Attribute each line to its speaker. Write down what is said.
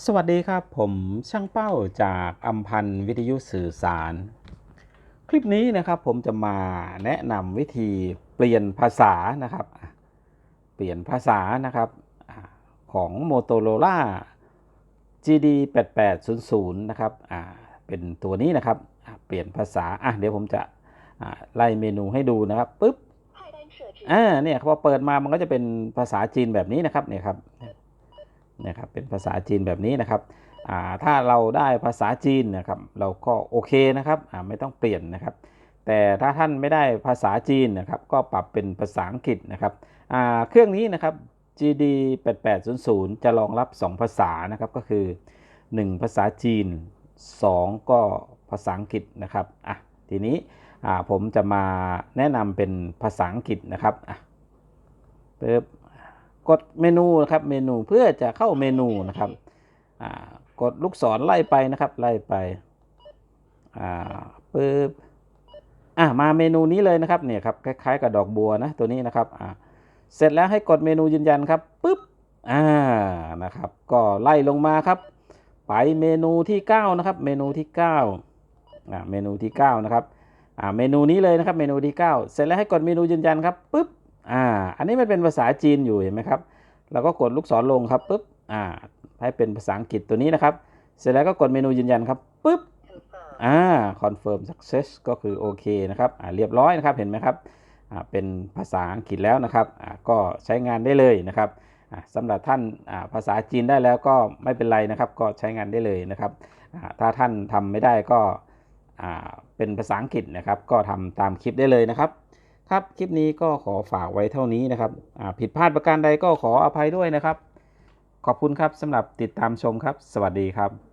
Speaker 1: สวัสดีครับ ผมช่างเป้าจากอัมพันวิทยุสื่อสาร คลิปนี้นะครับผมจะมาแนะนำวิธีเปลี่ยนภาษานะครับ เปลี่ยนภาษานะครับของ Motorola GD 8800นะครับเป็นตัวนี้นะครับเปลี่ยนภาษาอะเดี๋ยวผมจะไล่เมนูให้ดูนะครับปุ๊บอ่าเนี่ยพอเปิดมามันก็จะเป็นภาษาจีนแบบนี้นะครับเนี่ยครับ นี่ยครับเป็นภาษาจีนแบบนี้นะครับถ้าเราได้ภาษาจีนนะครับเราก็โอเคนะครับไม่ต้องเปลี่ยนนะครับ แต่ถ้าท่านไม่ได้ภาษาจีนนะครับก็ปรับเป็นภาษาอังกฤษนะครับเครื่องนี้นะครับ GD 8800จะรองรับ 2 ภาษานะครับก็คือ 1 ภาษาจีน 2 ก็ภาษาอังกฤษนะครับอะทีนี้ผมจะมาแนะนำเป็นภาษาอังกฤษนะครับอะปึ๊บ กดเมนูนะครับเมนูเพื่อจะเข้าเมนูนะครับกดลูกศรไล่ไปนะครับไล่ไปปึ๊บอะมาเมนูนี้เลยนะครับเนี่ยครับคล้ายๆกับดอกบัวนะตัวนี้นะครับอ่าเสร็จแล้วให้กดเมนูยืนยันครับปึ๊บอ่านะครับ ก็ไล่ลงมาครับ ไปเมนูที่ 9 นะครับ เมนูที่9อ่าเมนูที่ 9 นะครับอ่าเมนูนี้เลยนะครับเมนูที่ 9 เสร็จแล้วให้กดเมนูยืนยันครับปุ๊บ อ่า อันนี้มันเป็นภาษาจีนอยู่เห็นไหมครับ เราก็กดลูกศรลงครับปุ๊บ อ่า ให้เป็นภาษาอังกฤษตัวนี้นะครับ เสร็จแล้วก็กดเมนูยืนยันครับปุ๊บ อ่า confirm success ก็คือโอเคนะครับ อ่า เรียบร้อยนะครับ เห็นไหมครับ อ่า เป็นภาษาอังกฤษแล้วนะครับ อ่า ก็ใช้งานได้เลยนะครับ อ่าสำหรับท่าน อ่า ภาษาจีนได้แล้วก็ไม่เป็นไรนะครับ ก็ใช้งานได้เลยนะครับ อ่า ถ้าท่านทำไม่ได้ก็ อ่า เป็นภาษาอังกฤษนะครับ ก็ทำตามคลิปได้เลยนะครับ ครับคลิปนี้ก็ขอฝากไว้เท่านี้นะครับอ่าผิดพลาดประการใดก็ขออภัยด้วยนะครับ ขอบคุณครับสำหรับติดตามชมครับ สวัสดีครับ